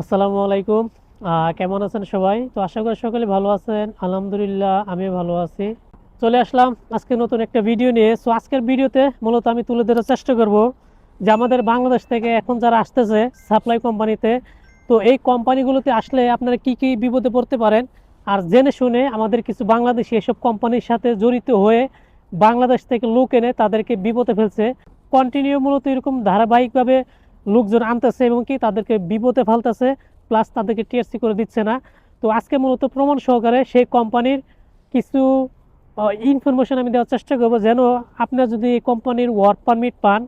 আসসালামু আলাইকুম। কেমন আছেন সবাই? তো আশা করি সকলে ভালো আছেন। আলহামদুলিল্লাহ আমি ভালো আছি। চলে আসলাম আজকে নতুন একটা ভিডিও নিয়ে। সো, আজকের ভিডিওতে মূলত আমি তুলে ধরার চেষ্টা করব যে আমাদের বাংলাদেশ থেকে এখন যারা আসতেছে সাপ্লাই কোম্পানিতে, তো এই কোম্পানিগুলোতে আসলে আপনারা কি কি বিপদে পড়তে পারেন? আর জেনে শুনে আমাদের কিছু বাংলাদেশি এসব কোম্পানির সাথে জড়িত হয়ে বাংলাদেশ থেকে লোক এনে তাদেরকে বিপদে ফেলছে। কন্টিনিউ মূলত এরকম ধারাবাহিকভাবে লোকজন আনতেছে এবং কি তাদেরকে বিপদে ফেলতেছে প্লাস তাদেরকে টিএসসি করে দিচ্ছে না। তো আজকে মূলত প্রমাণ সহকারে সেই কোম্পানির কিছু ইনফরমেশন আমি দেওয়ার চেষ্টা করব যেন আপনার যদি এই কোম্পানির ওয়ার্ক পারমিট পান,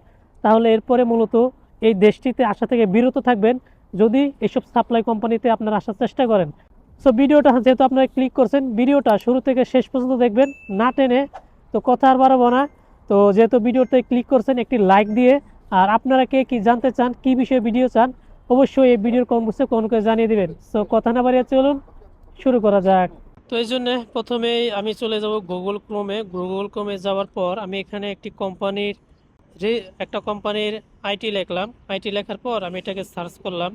তাহলে এরপরে মূলত এই দেশটিতে আসা থেকে বিরত থাকবেন। যদি এসব সাপ্লাই কোম্পানিতে আপনারা আসার চেষ্টা করেন। সো ভিডিওটা যেহেতু আপনারা ক্লিক করছেন ভিডিওটা শুরু থেকে শেষ পর্যন্ত দেখবেন, না টেনে। তো কথা আর বাড়াবো না। তো যেহেতু ভিডিওতে ক্লিক করছেন, একটি লাইক দিয়ে আর আপনারা কে কি জানতে চান, কি বিষয়ে ভিডিও চান, অবশ্যই এই ভিডিওর কম বক্সে কোন করে জানিয়ে দেবেন। সো কথা না বাড়িয়ে চলুন, শুরু করা যাক। তো এই জন্যে প্রথমেই আমি চলে যাব গুগল ক্রোমে গুগল ক্রোমে যাওয়ার পর আমি এখানে একটি কোম্পানির একটা কোম্পানির আইটি লিখলাম। আইটি লেখার পর আমি এটাকে সার্চ করলাম।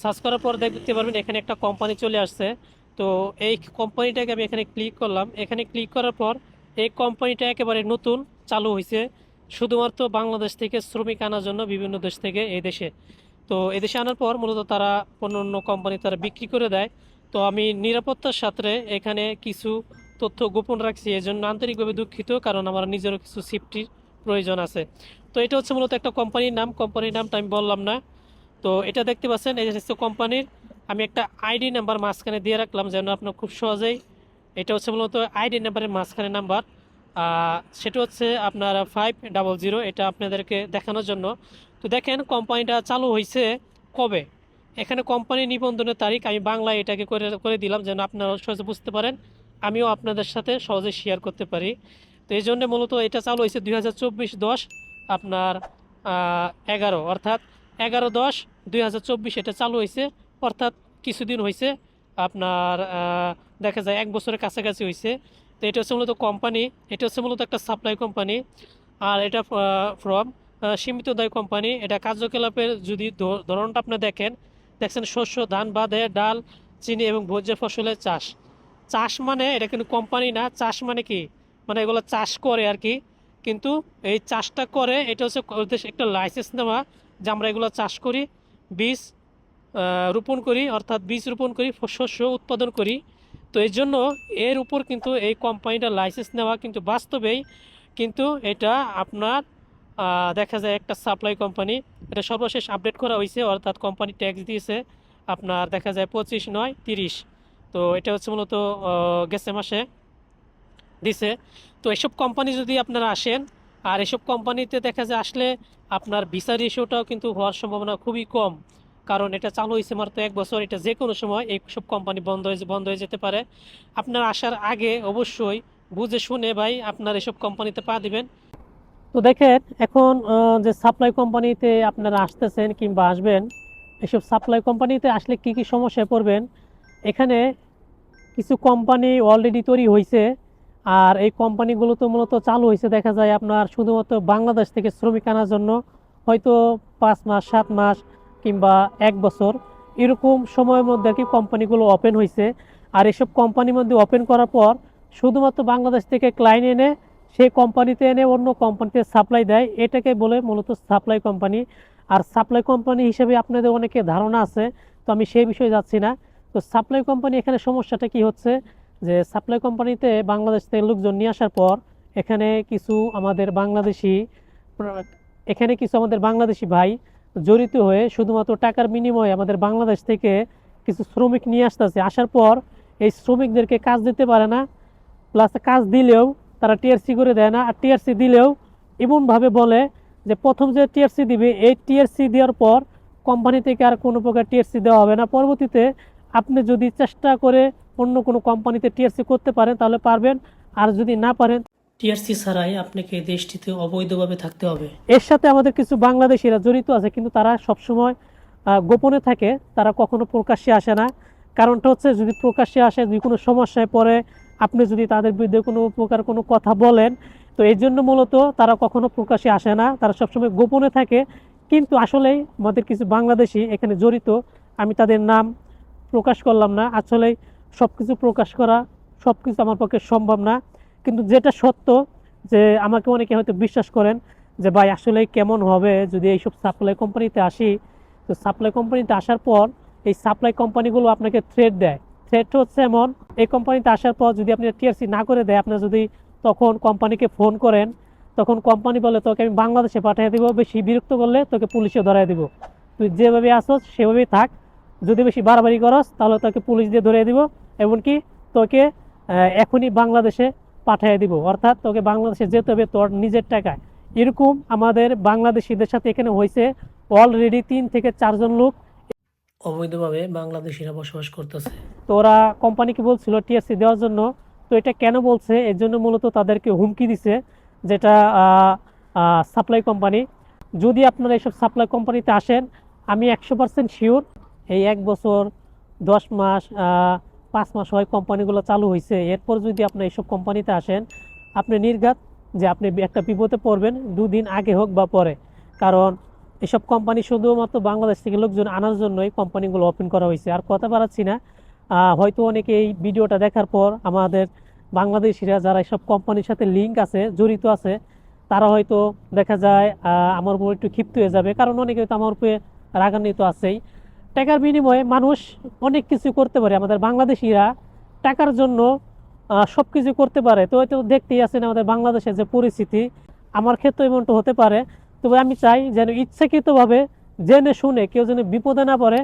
সার্চ করার পর দেখতে পারবেন এখানে একটা কোম্পানি চলে আসছে। তো এই কোম্পানিটাকে আমি এখানে ক্লিক করলাম। এখানে ক্লিক করার পর এই কোম্পানিটা একেবারে নতুন, চালু হয়েছে শুধুমাত্র বাংলাদেশ থেকে শ্রমিক আনার জন্য বিভিন্ন দেশ থেকে এই দেশে। তো এদেশে আনার পর মূলত তারা অন্য অন্য কোম্পানি তারা বিক্রি করে দেয়। তো আমি নিরাপত্তার সাথে এখানে কিছু তথ্য গোপন রাখছি এই জন্য আন্তরিকভাবে দুঃখিত, কারণ আমার নিজেরও কিছু সেফটির প্রয়োজন আছে। তো এটা হচ্ছে মূলত একটা কোম্পানির নাম। কোম্পানির নামটা আমি বললাম না। তো এটা দেখতে পাচ্ছেন, এই হচ্ছে কোম্পানির, আমি একটা আইডি নাম্বার মাঝখানে দিয়ে রাখলাম, যেন আপনার খুব সহজেই, এটা হচ্ছে মূলত আইডি নাম্বারের মাঝখানে নাম্বার। সেটা হচ্ছে আপনার ফাইভ ডাবল জিরো এটা আপনাদেরকে দেখানোর জন্য। তো দেখেন কোম্পানিটা চালু হয়েছে কবে? এখানে কোম্পানি নিবন্ধনের তারিখ, আমি বাংলায় এটাকে করে করে দিলাম যেন আপনারা সহজে বুঝতে পারেন। আমিও আপনাদের সাথে সহজে শেয়ার করতে পারি। তো এই জন্য মূলত এটা চালু হয়েছে দুই হাজার চব্বিশ দশ, আপনার এগারো। অর্থাৎ এগারো দশ দুই হাজার চব্বিশ এটা চালু হয়েছে অর্থাৎ কিছুদিন হয়েছে আপনার দেখা যায় এক বছরের কাছাকাছি হয়েছে তো এটা হচ্ছে মূলত কোম্পানি এটা হচ্ছে মূলত একটা সাপ্লাই কোম্পানি আর এটা ফ্রম সীমিত দায় কোম্পানি এটা কার্যকলাপের যদি ধরনটা আপনি দেখেন, দেখছেন শস্য, ধান, বাদে, ডাল, চিনি এবং ভোজ্য ফসলের চাষ। চাষ মানে এটা কিন্তু কোম্পানি না, চাষ মানে কি? মানে এগুলো চাষ করে আর কি। কিন্তু এই চাষটা করে, এটা হচ্ছে একটা লাইসেন্স নেওয়া, যে আমরা এগুলো চাষ করি, বীজ রোপণ করি, অর্থাৎ বীজ রোপণ করি, শস্য উৎপাদন করি। তো এই জন্য এর উপর কিন্তু এই কোম্পানিটা লাইসেন্স নেওয়া কিন্তু বাস্তবেই কিন্তু এটা আপনার দেখা যায় একটা সাপ্লাই কোম্পানি এটা সর্বশেষ আপডেট করা হয়েছে অর্থাৎ কোম্পানি ট্যাক্স দিয়েছে আপনার দেখা যায় পঁচিশ নয়, তিরিশ। তো এটা হচ্ছে মূলত গেছে মাসে দিছে। তো এসব কোম্পানি যদি আপনারা আসেন, আর এসব কোম্পানিতে দেখা যায় আসলে আপনার ভিসা রেশিওটাও কিন্তু হওয়ার সম্ভাবনা খুবই কম। কারণ এটা চালু হয়েছে মাত্র এক বছর, এটা যে কোনো সময় এই সব কোম্পানি বন্ধ হয়ে বন্ধ হয়ে যেতে পারে। আপনার আসার আগে অবশ্যই বুঝে শুনে ভাই আপনার এসব কোম্পানিতে পা দিবেন। তো দেখেন, এখন যে সাপ্লাই কোম্পানিতে আপনারা আসতেছেন কিংবা আসবেন, এসব সাপ্লাই কোম্পানিতে আসলে কি কি সমস্যায় পড়বেন? এখানে কিছু কোম্পানি অলরেডি তৈরি হয়েছে আর এই কোম্পানিগুলো তো মূলত চালু হয়েছে দেখা যায় আপনার শুধুমাত্র বাংলাদেশ থেকে শ্রমিক আনার জন্য। হয়তো পাঁচ মাস, সাত মাস কিংবা এক বছর, এরকম সময়ের মধ্যে আর কি কোম্পানিগুলো ওপেন হয়েছে আর এসব কোম্পানির মধ্যে ওপেন করার পর শুধুমাত্র বাংলাদেশ থেকে ক্লায়েন্ট এনে সেই কোম্পানিতে এনে অন্য কোম্পানিতে সাপ্লাই দেয়, এটাকে বলে মূলত সাপ্লাই কোম্পানি আর সাপ্লাই কোম্পানি হিসেবে আপনাদের অনেকে ধারণা আছে, তো আমি সেই বিষয়ে যাচ্ছি না। তো সাপ্লাই কোম্পানি এখানে সমস্যাটা কি হচ্ছে? যে সাপ্লাই কোম্পানিতে বাংলাদেশ থেকে লোকজন নিয়ে আসার পর এখানে কিছু আমাদের বাংলাদেশি, এখানে কিছু আমাদের বাংলাদেশি ভাই জড়িত হয়ে শুধুমাত্র টাকার বিনিময়ে আমাদের বাংলাদেশ থেকে কিছু শ্রমিক নিয়ে আসতেছে। আসার পর এই শ্রমিকদেরকে কাজ দিতে পারে না প্লাস কাজ দিলেও তারা টিআরসি করে দেয় না। আর টিআরসি দিলেও এমনভাবে বলে যে প্রথম যে টিআরসি দিবে, এই টিআরসি দেওয়ার পর কোম্পানি থেকে আর কোনো প্রকার টিআরসি দেওয়া হবে না। পরবর্তীতে আপনি যদি চেষ্টা করে অন্য কোনো কোম্পানিতে টিআরসি করতে পারেন, তাহলে পারবেন। আর যদি না পারেন টিআরসি ছাড়াই আপনাকে দেশটিতে অবৈধভাবে থাকতে হবে। এর সাথে আমাদের কিছু বাংলাদেশিরা জড়িত আছে, কিন্তু তারা সবসময় গোপনে থাকে, তারা কখনো প্রকাশ্যে আসে না। কারণটা হচ্ছে, যদি প্রকাশ্যে আসে, যদি কোনো সমস্যায় পড়ে, আপনি যদি তাদের বিরুদ্ধে কোনো প্রকার কোনো কথা বলেন, তো এই জন্য মূলত তারা কখনো প্রকাশ্যে আসে না। তারা সবসময় গোপনে থাকে, কিন্তু আসলেই আমাদের কিছু বাংলাদেশি এখানে জড়িত, আমি তাদের নাম প্রকাশ করলাম না। আসলে সব কিছু প্রকাশ করা সব কিছু আমার পক্ষে সম্ভব না। কিন্তু যেটা সত্য যে আমাকে অনেকে হয়তো বিশ্বাস করেন যে ভাই, আসলে কেমন হবে যদি এইসব সাপ্লাই কোম্পানিতে আসি? তো সাপ্লাই কোম্পানিতে আসার পর এই সাপ্লাই কোম্পানিগুলো আপনাকে থ্রেড দেয়। থ্রেড হচ্ছে এমন, এই কোম্পানিতে আসার পর যদি আপনি টিআরসি না করে দেয়, আপনার যদি তখন কোম্পানিকে ফোন করেন, তখন কোম্পানি বলে, তোকে আমি বাংলাদেশে পাঠিয়ে দিব, বেশি বিরক্ত করলে তোকে পুলিশে ধরাই দিব। তুই যেভাবে আসছ সেভাবেই থাক। যদি বেশি বাড়াবাড়ি করস, তাহলে তোকে পুলিশ দিয়ে ধরে দিব। এমনকি তোকে এখনই বাংলাদেশে পাঠিয়ে দিব। অর্থাৎ তোকে বাংলাদেশে যেতে হবে তোর নিজের টাকায়। এরকম আমাদের বাংলাদেশিদের সাথে এখানে হয়েছে অলরেডি তিন থেকে চারজন লোক। অবৈধভাবে বাংলাদেশিরা বসবাস করতেছে। তো ওরা কোম্পানিকে বলছিল টিএসসি দেওয়ার জন্য। তো এটা কেন বলছে? এর জন্য মূলত তাদেরকে হুমকি দিছে যেটা সাপ্লাই কোম্পানি যদি আপনারা এইসব সাপ্লাই কোম্পানিতে আসেন আমি একশো পার্সেন্ট শিওর এই এক বছর দশ মাস পাঁচ মাস হয় কোম্পানিগুলো চালু হয়েছে এরপর যদি আপনি এইসব কোম্পানিতে আসেন, আপনি নির্ঘাত যে আপনি একটা বিপদে পড়বেন, দুদিন আগে হোক বা পরে। কারণ এসব কোম্পানি শুধুমাত্র বাংলাদেশ থেকে লোকজন আনার জন্যই কোম্পানিগুলো ওপেন করা হয়েছে আর কথা বাড়াচ্ছি না হয়তো অনেকে এই ভিডিওটা দেখার পর আমাদের বাংলাদেশিরা যারা এসব কোম্পানির সাথে লিঙ্ক আছে, জড়িত আছে, তারা হয়তো দেখা যায় আমার উপর একটু ক্ষিপ্ত হয়ে যাবে। কারণ অনেকে হয়তো আমার উপরে রাগান্বিত আছেই। টাকার বিনিময়ে মানুষ অনেক কিছু করতে পারে। আমাদের বাংলাদেশিরা টাকার জন্য সব কিছু করতে পারে। তো হয়তো দেখতেই আছেন আমাদের বাংলাদেশের যে পরিস্থিতি। আমার ক্ষেত্রে এমনটা হতে পারে। তবে আমি চাই যেন ইচ্ছাকৃতভাবে, জেনে শুনে কেউ যেন বিপদে না পড়ে।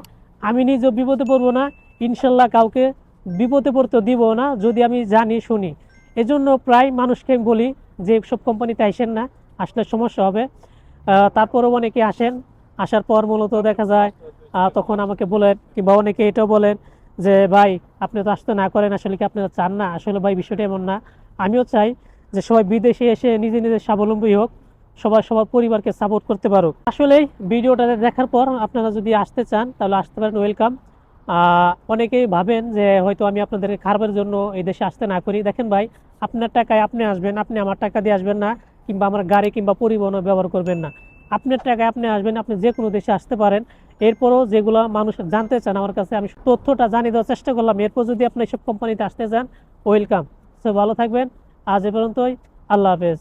আমি নিজেও বিপদে পড়ব না। ইনশাল্লাহ কাউকে বিপদে পড়তে দিব না, যদি আমি জানি, শুনি। এজন্য প্রায় মানুষকে আমি বলি যে সব কোম্পানিতে আসেন না, আসলে সমস্যা হবে। তারপরেও অনেকে আসেন। আসার পর মূলত দেখা যায় তখন আমাকে বলেন কিংবা অনেকে এটাও বলেন যে, ভাই, আপনি তো আসতে না করেন, আসলে কি আপনারা চান না? আসলে ভাই, বিষয়টা এমন না। আমিও চাই যে সবাই বিদেশে এসে নিজে নিজে স্বাবলম্বী হোক, সবাই, সবার পরিবারকে সাপোর্ট করতে পারুক। আসলে ভিডিওটা দেখার পর আপনারা যদি আসতে চান, তাহলে আসতে পারেন ওয়েলকাম অনেকেই ভাবেন যে, হয়তো আমি আপনাদেরকে খারাপের জন্য এই দেশে আসতে না করি। দেখেন ভাই, আপনার টাকায় আপনি আসবেন, আপনি আমার টাকা দিয়ে আসবেন না, কিংবা আমার গাড়ি কিংবা পরিবহনও ব্যবহার করবেন না। আপনার টাকায় আপনি আসবেন, আপনি যে কোনো দেশে আসতে পারেন। এরপরও যেগুলো মানুষ জানতে চান আমার কাছে, আমি তথ্যটা জানিয়ে দেওয়ার চেষ্টা করলাম। এরপর যদি আপনি এসব কোম্পানিতে আসতে চান ওয়েলকাম সো ভালো থাকবেন। আজ এ পর্যন্তই। আল্লাহ হাফেজ।